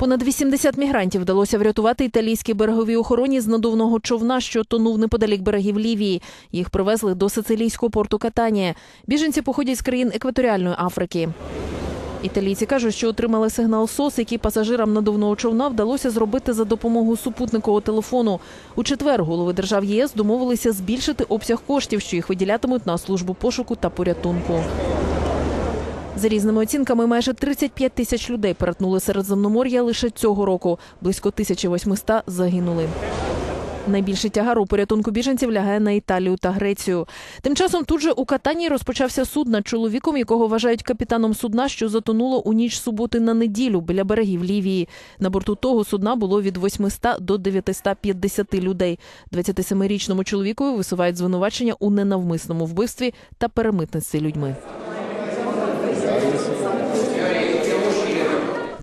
Понад 80 мігрантів вдалося врятувати італійській береговій охороні з надувного човна, що тонув неподалік берегів Лівії. Їх привезли до сицилійського порту Катанія. Біженці походять з країн екваторіальної Африки. Італійці кажуть, що отримали сигнал СОС, який пасажирам надувного човна вдалося зробити за допомогою супутникового телефону. У четвер голови держав ЄС домовилися збільшити обсяг коштів, що їх виділятимуть на службу пошуку та порятунку. За різними оцінками, майже 35 тисяч людей перетнули Середземномор'я лише цього року. Близько 1800 загинули. Найбільший тягар у порятунку біженців лягає на Італію та Грецію. Тим часом тут же у Катанії розпочався суд над чоловіком, якого вважають капітаном судна, що затонуло у ніч суботи на неділю біля берегів Лівії. На борту того судна було від 800 до 950 людей. 27-річному чоловікові висувають звинувачення у ненавмисному вбивстві та перемитництві людьми.